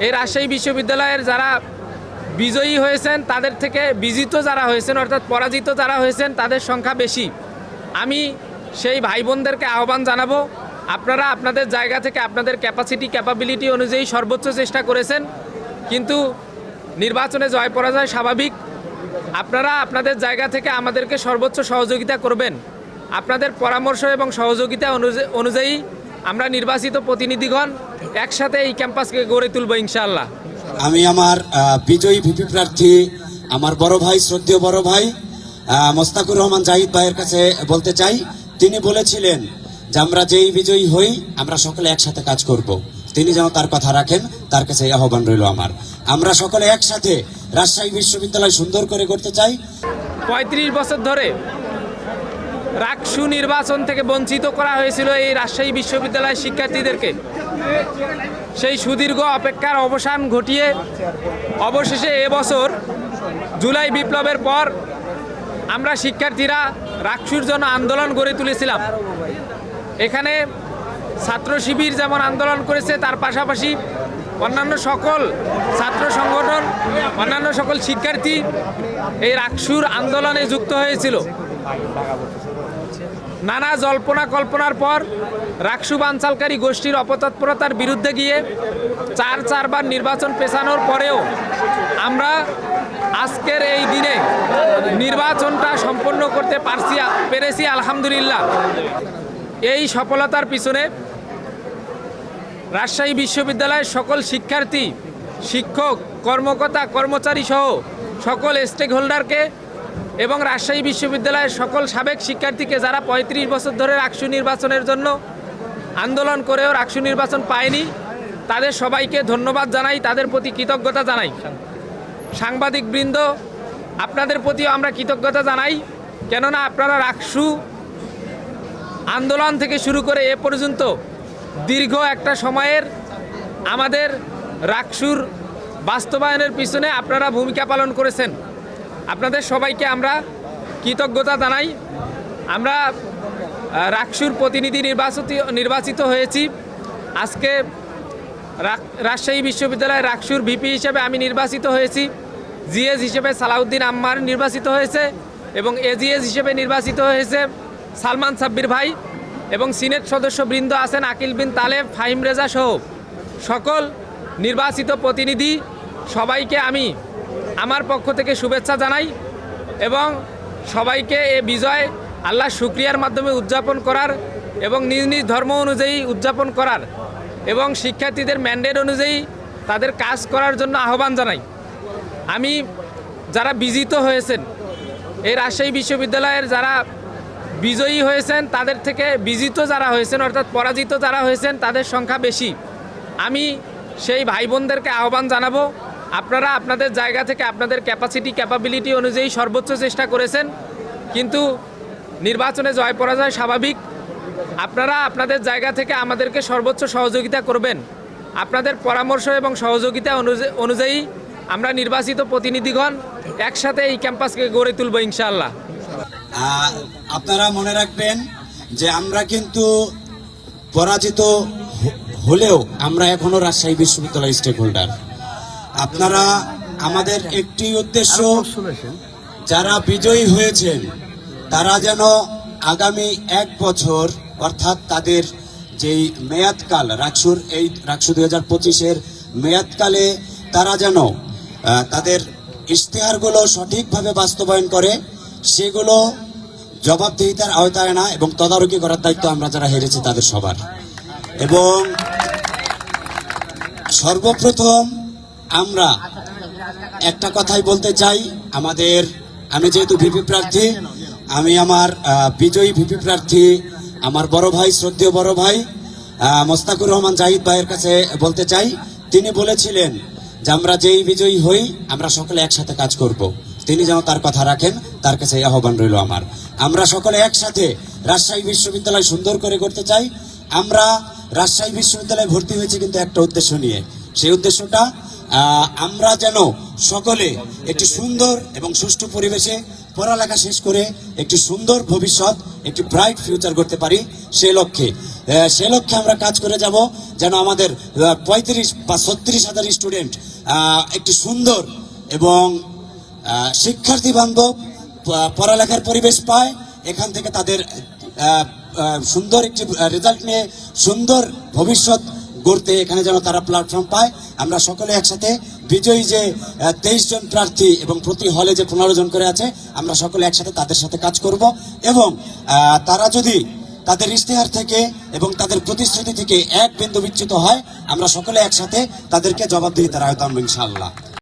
এই রাজশাহী বিশ্ববিদ্যালয়ের যারা বিজয়ী হয়েছেন, তাদের থেকে বিজিত যারা হয়েছেন, অর্থাৎ পরাজিত যারা হয়েছেন, তাদের সংখ্যা বেশি। আমি সেই ভাই বোনদেরকে আহ্বান জানাব, আপনারা আপনাদের জায়গা থেকে আপনাদের ক্যাপাসিটি ক্যাপাবিলিটি অনুযায়ী সর্বোচ্চ চেষ্টা করেছেন, কিন্তু নির্বাচনে জয় পরাজয় স্বাভাবিক। আপনারা আপনাদের জায়গা থেকে আমাদেরকে সর্বোচ্চ সহযোগিতা করবেন। আপনাদের পরামর্শ এবং সহযোগিতা অনুযা- অনুযায়ী আমরা নির্বাচিত প্রতিনিধিগণ একসাথে এই ক্যাম্পাসকে গড়ে তুলব ইনশাল্লাহ আমি আমার বিজয়ী ভিপি প্রার্থী আমার বড় ভাই শ্রদ্ধেয় বড় ভাই মোস্তাকুর রহমান জাহিদ ভাইয়ের কাছে বলতে চাই। তিনি বলেছিলেন যে আমরা যেই বিজয়ী হই আমরা সকলে একসাথে কাজ করব। তিনি যেন তার কথা রাখেন তার কাছে আহ্বান রইল আমার। আমরা সকলে একসাথে রাজশাহী বিশ্ববিদ্যালয় সুন্দর করে করতে চাই। পঁয়ত্রিশ বছর ধরে রাকসু নির্বাচন থেকে বঞ্চিত করা হয়েছিল এই রাজশাহী বিশ্ববিদ্যালয়ের শিক্ষার্থীদেরকে। সেই সুদীর্ঘ অপেক্ষার অবসান ঘটিয়ে অবশেষে এবছর জুলাই বিপ্লবের পর আমরা শিক্ষার্থীরা রাকসুর জন্য আন্দোলন গড়ে তুলেছিলাম। এখানে ছাত্র শিবির যেমন আন্দোলন করেছে, তার পাশাপাশি অন্যান্য সকল ছাত্র সংগঠন, অন্যান্য সকল শিক্ষার্থী এই রাকসুর আন্দোলনে যুক্ত হয়েছিল। নানা জল্পনা কল্পনার পর রাকসু বানচালকারী গোষ্ঠীর অপতৎপরতার বিরুদ্ধে গিয়ে চার চারবার নির্বাচন পেছানোর পরেও আমরা আজকের এই দিনে নির্বাচনটা সম্পন্ন করতে পারছি পেরেছি, আলহামদুলিল্লাহ। এই সফলতার পিছনে রাজশাহী বিশ্ববিদ্যালয়ের সকল শিক্ষার্থী, শিক্ষক, কর্মকর্তা, কর্মচারী সহ সকল স্টেক হোল্ডারকে এবং রাজশাহী বিশ্ববিদ্যালয়ের সকল সাবেক শিক্ষার্থীকে যারা পঁয়ত্রিশ বছর ধরে রাকসু নির্বাচনের জন্য আন্দোলন করেও রাকসু নির্বাচন পায়নি, তাদের সবাইকে ধন্যবাদ জানাই, তাদের প্রতি কৃতজ্ঞতা জানাই। সাংবাদিকবৃন্দ, আপনাদের প্রতিও আমরা কৃতজ্ঞতা জানাই, কেননা আপনারা রাকসু আন্দোলন থেকে শুরু করে এ পর্যন্ত দীর্ঘ একটা সময়ের আমাদের রাকসুর বাস্তবায়নের পিছনে আপনারা ভূমিকা পালন করেছেন। আপনাদের সবাইকে আমরা কৃতজ্ঞতা জানাই। আমরা রাকসুর প্রতিনিধি নির্বাচিত নির্বাচিত হয়েছি। আজকে রাজশাহী বিশ্ববিদ্যালয়ের রাকসুর ভিপি হিসেবে আমি নির্বাচিত হয়েছি। জিএস হিসেবে সালাউদ্দিন আম্মার নির্বাচিত হয়েছে এবং এজিএস হিসেবে নির্বাচিত হয়েছে সালমান সাব্বির ভাই এবং সিনেট সদস্যবৃন্দ আছেন আকিল বিন তালেব, ফাহিম রেজা সহ সকল নির্বাচিত প্রতিনিধি। সবাইকে আমি আমার পক্ষ থেকে শুভেচ্ছা জানাই এবং সবাইকে এ বিজয় আল্লাহ শুক্রিয়ার মাধ্যমে উদযাপন করার এবং নিজ নিজ ধর্ম অনুযায়ী উদযাপন করার এবং শিক্ষার্থীদের ম্যান্ডেট অনুযায়ী তাদের কাজ করার জন্য আহ্বান জানাই। আমি যারা বিজিত হয়েছেন, এই রাজশাহী বিশ্ববিদ্যালয়ের যারা বিজয়ী হয়েছেন, তাদের থেকে বিজিত যারা হয়েছেন, অর্থাৎ পরাজিত যারা হয়েছেন, তাদের সংখ্যা বেশি। আমি সেই ভাই বোনদেরকে আহ্বান জানাব আপনারা আপনাদের জায়গা থেকে আপনাদের ক্যাপাসিটি ক্যাপাবিলিটি অনুযায়ী সর্বোচ্চ চেষ্টা করেছেন। কিন্তু নির্বাচনে জয় পরাজয় স্বাভাবিক। আপনারা আপনাদের জায়গা থেকে আমাদেরকে সর্বোচ্চ সহযোগিতা করবেন। আপনাদের পরামর্শ এবং সহযোগিতা অনুযা- অনুযায়ী আমরা নির্বাচিত প্রতিনিধিগণ একসাথে এই ক্যাম্পাসকে গড়ে তুলব ইনশাআল্লাহ। আহ, আপনারা মনে রাখবেন যে আমরা কিন্তু পরাজিত হলেও আমরা এখনও রাজশাহী বিশ্ববিদ্যালয় স্টেক হোল্ডার আপনারা আমাদের একটি উদ্দেশ্য যারা বিজয়ী হয়েছেন তারা যেন আগামী এক বছর অর্থাৎ তাদের যেই মেয়াদকাল রাকসুর এই রাকসু দুই হাজার পঁচিশের মেয়াদকালে তারা যেন তাদের ইশতেহারগুলো সঠিকভাবে বাস্তবায়ন করে সেগুলো জবাবদিহিতার আওতায় না এবং তদারকি করার দায়িত্ব আমরা যারা হেরেছি তাদের সবার। এবং সর্বপ্রথম আমরা একটা কথাই বলতে চাই। আমাদের, আমি যেহেতু ভিপি প্রার্থী, আমি আমার বিজয়ী ভিপি প্রার্থী, আমার বড় ভাই, শ্রদ্ধেয় বড় ভাই মোস্তাকুর রহমান জাহিদ ভাইয়ের কাছে বলতে চাই। তিনি বলেছিলেন যে আমরা যেই বিজয়ী হই, আমরা সকলে একসাথে কাজ করব। তিনি যেন তার কথা রাখেন, তার কাছে আহ্বান রইল আমার। আমরা সকলে একসাথে রাজশাহী বিশ্ববিদ্যালয় সুন্দর করে করতে চাই। আমরা রাজশাহী বিশ্ববিদ্যালয়ে ভর্তি হয়েছি কিন্তু একটা উদ্দেশ্য নিয়ে। সেই উদ্দেশ্যটা আমরা যেন সকলে একটি সুন্দর এবং সুষ্ঠু পরিবেশে পড়ালেখা শেষ করে একটি সুন্দর ভবিষ্যৎ, একটি ব্রাইট ফিউচার করতে পারি সে লক্ষ্যে। সে লক্ষ্যে আমরা কাজ করে যাব যেন আমাদের পঁয়ত্রিশ বা ছত্রিশ হাজার স্টুডেন্ট একটি সুন্দর এবং শিক্ষার্থী বান্ধব পড়ালেখার পরিবেশ পায়। এখান থেকে তাদের সুন্দর একটি রেজাল্ট নিয়ে সুন্দর ভবিষ্যৎ গড়তে এখানে যেন তারা প্ল্যাটফর্ম পায়। আমরা সকলে একসাথে বিজয়ী যে তেইশ জন প্রার্থী এবং প্রতি হলে যে পনেরো জন করে আছে, আমরা সকলে একসাথে তাদের সাথে কাজ করব এবং তারা যদি তাদের ইশতেহার থেকে এবং তাদের প্রতিশ্রুতি থেকে এক বিন্দু বিচ্যুত হয়, আমরা সকলে একসাথে তাদেরকে জবাবদিহিতার আয়তাম ইনশাআল্লাহ।